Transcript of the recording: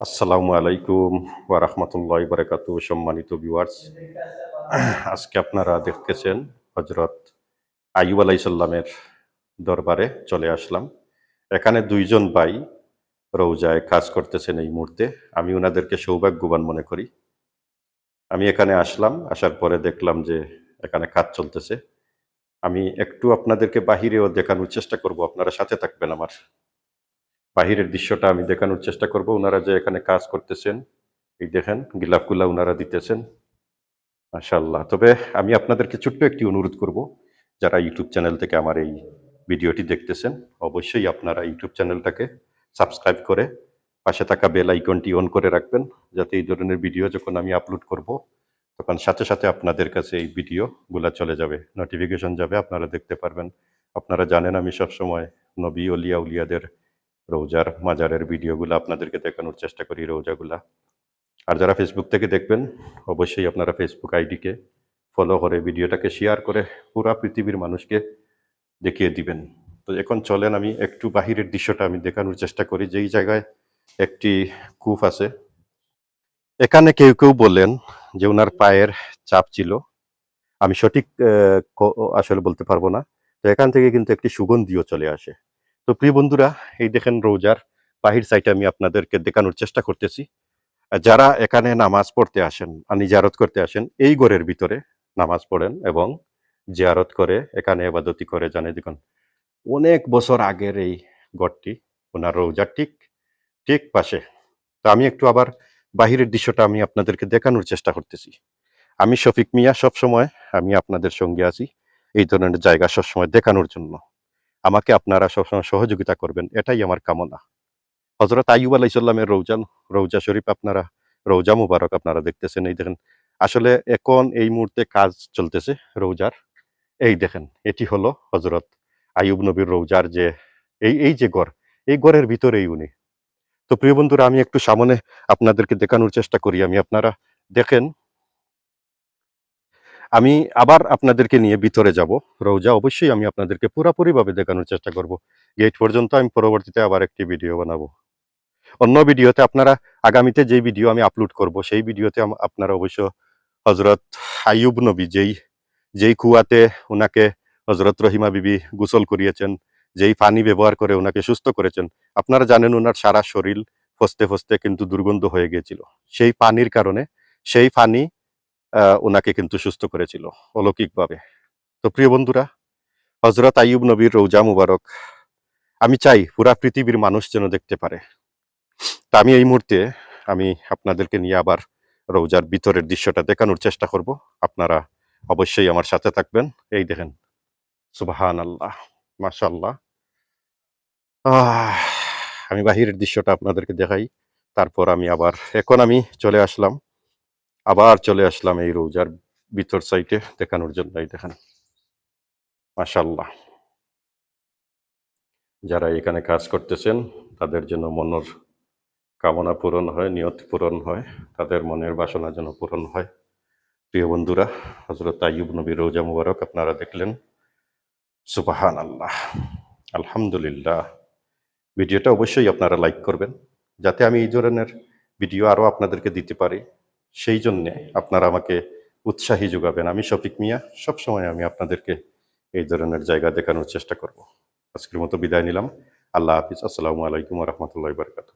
আসসালামু আলাইকুম ওয়া বারাকাতু সম্মানিত ভিউয়ার্স আজকে আপনারা দেখতেছেন হযরত আইয়ুব আলাইহিস সালামের দরবারে চলে আসলাম। এখানে দুইজন ভাই রৌজায় কাজ করতেছেন এই মুহূর্তে। আমি ওনাদেরকে সৌভাগ্যবান মনে করি। আমি এখানে আসলাম, আসার পরে দেখলাম যে এখানে কাজ চলতেছে। আমি একটু আপনাদেরকে বাহিরেও দেখানোর চেষ্টা করব, আপনারা সাথে থাকবেন আমার। বাহিরের দৃশ্যটা আমি দেখানোর চেষ্টা করব। ওনারা যে এখানে কাজ করতেছেন, এই দেখেন গিলাপগুলা ওনারা দিতেছেন। মাশাল্লাহ তবে আমি আপনাদেরকে ছোট্ট একটি অনুরোধ করব, যারা ইউটিউব চ্যানেল থেকে আমার এই ভিডিওটি দেখতেছেন, অবশ্যই আপনারা ইউটিউব চ্যানেলটাকে সাবস্ক্রাইব করে পাশে থাকা বেল আইকনটি অন করে রাখবেন, যাতে এই ধরনের ভিডিও যখন আমি আপলোড করব, তখন সাথে সাথে আপনাদের কাছে এই ভিডিওগুলা চলে যাবে, নোটিফিকেশন যাবে, আপনারা দেখতে পারবেন। আপনারা জানেন আমি সবসময় নবী, অলিয়া, উলিয়াদের রোজার মাজারের ভিডিওগুলো আপনাদেরকে দেখানোর চেষ্টা করি রোজাগুলা। আর যারা ফেসবুক থেকে দেখবেন, অবশ্যই আপনারা ফেসবুক আইডিকে ফলো করে ভিডিওটাকে শেয়ার করে পুরা পৃথিবীর মানুষকে দেখিয়ে দিবেন। তো এখন চলেন আমি একটু বাহিরের দৃশ্যটা আমি দেখানোর চেষ্টা করি। যেই জায়গায় একটি কূপ আছে, এখানে কেউ কেউ বলেন যে ওনার পায়ের চাপ ছিল। আমি সঠিক আসলে বলতে পারব না। তো এখান থেকে কিন্তু একটি সুগন্ধিও চলে আসে। তো প্রিয় বন্ধুরা, এই দেখেন রোজার বাহির সাইটে আমি আপনাদেরকে দেখানোর চেষ্টা করতেছি। যারা এখানে নামাজ পড়তে আসেন আর জিয়ারত করতে আসেন, এই ঘরের ভিতরে নামাজ পড়েন এবং জিয়ারত করে, এখানে এবাদতি করে জানে দেখুন, অনেক বছর আগের এই ঘরটি, ওনার রোজার ঠিক ঠিক পাশে। তো আমি একটু আবার বাহিরের দৃশ্যটা আমি আপনাদেরকে দেখানোর চেষ্টা করতেছি। আমি শফিক মিয়া সবসময়, আমি আপনাদের সঙ্গে আছি, এই ধরনের জায়গা সবসময় দেখানোর জন্য। আমাকে আপনারা সবসময় সহযোগিতা করবেন, এটাই আমার কামনা। হজরত আইয়ুব আলাইসাল্লামের রৌজান, রৌজা শরীফ আপনারা, রৌজা মুবারক আপনারা দেখতেছেন, এই দেখেন। আসলে এখন এই মুহূর্তে কাজ চলতেছে রৌজার। এই দেখেন, এটি হলো হজরত আইয়ুব নবীর রৌজার যে, এই এই যে গড় এই গড়ের ভিতরেই উনি। তো প্রিয় বন্ধুরা, আমি একটু সামনে আপনাদেরকে দেখানোর চেষ্টা করি। আমি আপনারা দেখেন আমি আবার আপনাদেরকে নিয়ে ভিতরে যাব। রৌজা অবশ্যই আমি আপনাদেরকে পুরাপুরিভাবে দেখানোর চেষ্টা করব। গেট পর্যন্ত আমি পরবর্তীতে আবার একটি ভিডিও বানাবো। অন্য ভিডিওতে আপনারা আগামীতে যে ভিডিও আমি আপলোড করব, সেই ভিডিওতে আপনারা অবশ্য হজরত আইয়ুব নবী যেই যেই কুয়াতে ওনাকে হজরত রহিমা বিবি গোসল করিয়েছেন, যেই পানি ব্যবহার করে ওনাকে সুস্থ করেছেন, আপনারা জানেন ওনার সারা শরীর ফসতে ফসতে কিন্তু দুর্গন্ধ হয়ে গিয়েছিল। সেই পানির কারণে সেই পানি ওনাকে কিন্তু সুস্থ করেছিল অলৌকিকভাবে। তো প্রিয় বন্ধুরা হজরত আইয়ুব নবীর রৌজা মুবারক আমি চাই পুরা পৃথিবীর মানুষ যেন দেখতে পারে। তা আমি এই মুহূর্তে আমি আপনাদেরকে নিয়ে আবার রৌজার ভিতরের দৃশ্যটা দেখানোর চেষ্টা করব। আপনারা অবশ্যই আমার সাথে থাকবেন। এই দেখেন সুবাহান আল্লাহ মাশাল্লাহ আহ, আমি বাহিরের দৃশ্যটা আপনাদেরকে দেখাই তারপর আমি আবার এখন আমি চলে আসলাম আবার চলে আসলাম এই রোজার ভিতর সাইটে দেখানোর জন্য এই দেখেন। মাশাল্লাহ যারা এখানে কাজ করতেছেন, তাদের জন্য মনের কামনা পূরণ হয়, নিয়ত পূরণ হয়, তাদের মনের বাসনা যেন পূরণ হয়। প্রিয় বন্ধুরা হজরত আইয়ুব নবী রোজা মুবারক আপনারা দেখলেন। সুবাহান আল্লাহ আলহামদুলিল্লাহ। ভিডিওটা অবশ্যই আপনারা লাইক করবেন, যাতে আমি এই ধরনের ভিডিও আরও আপনাদেরকে দিতে পারি। সেই জন্যে আপনারা আমাকে উৎসাহী যোগাবেন। আমি শফিক মিয়া, সবসময় আমি আপনাদেরকে এই ধরনের জায়গা দেখানোর চেষ্টা করব। আজকের মতো বিদায় নিলাম। আল্লাহ হাফিজ। আসসালামু আলাইকুম রহমতুল্লাহ বারকাত